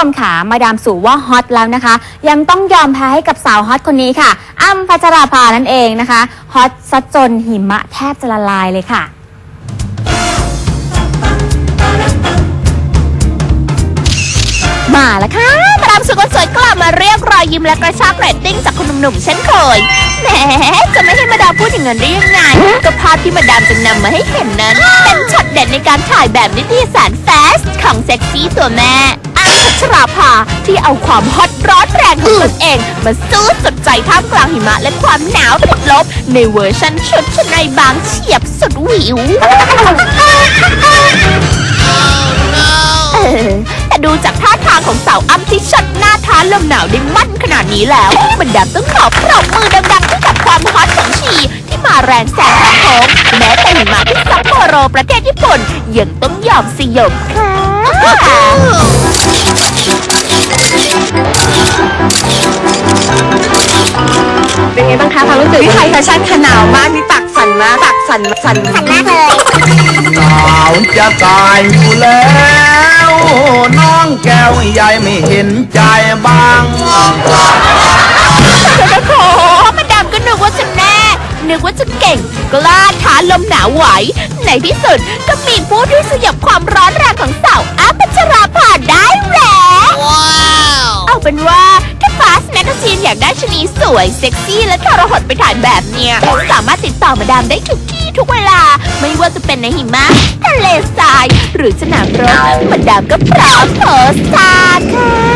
ผู้ชมค่ะมาดามสู่ว่าฮอตแล้วนะคะ ยังต้องยอมแพ้ให้กับสาวฮอตคนนี้ค่ะ อ้ำพัชราภานั่นเองนะคะฮอตซะจนหิมะแทบจะละลายเลยค่ะ มาแล้วค่ะมาดามสุดคนสวยกลับมาเรียกรอยยิ้มและกระชากเรตติ้งจากคุณหนุ่มๆเช่นเคยแหมจะไม่ให้มาดามพูดอย่างนั้นได้ยังไงก็ภาพที่มาดามจะนำมาให้เห็นนั้น เป็นช็อตเด็ดในการถ่ายแบบนิตยสารแฟสของเซ็กซี่ตัวแม่ ชราภาที่เอาความฮอตร้อนแรงของตนเอง มาสู้สุดใจท่ามกลางหิมะและความหนาวติดลบ ในเวอร์ชันชุดชั้นในบางเฉียบสุดหวิวเออแต่ดูจากท่าทางของสาวอ้ำที่ชัดหน้าท้าลมหนาวได้มั่นขนาดนี้แล้วบรรดาต้องขอปรบมือดังๆให้กับความฮอตของชีที่มาแรงแซงทางโค้งแม้แต่หิมะที่ซัปโปโรประเทศญี่ปุ่นยังต้องยอมสยบค่ะ เป็นไงบ้างคะความรู้สึกวิไทยแฟชั่นขนาวมากนี่ตักสั่นมากตักสั่นสั่นสั่นมากเลยหนาวจะตายอยู่แล้ว น้องแก้วใหญ่ไม่เห็นใจบ้างโอ้โหมาดามก็นึกว่าจะแน่ นึกว่าจะเก่ง กล้าท้าลมหนาวไหว ในที่สุดก็มีผู้ อยากได้ชนีสวยเซ็กซี่และทรหดไปถ่ายแบบเนี้ยสามารถติดต่อมาดามได้ทุกที่ทุกเวลา ไม่ว่าจะเป็นในหิมะทะเลทราย หรือสนามรบมาดามก็พร้อมโพสต์ท่าค่ะ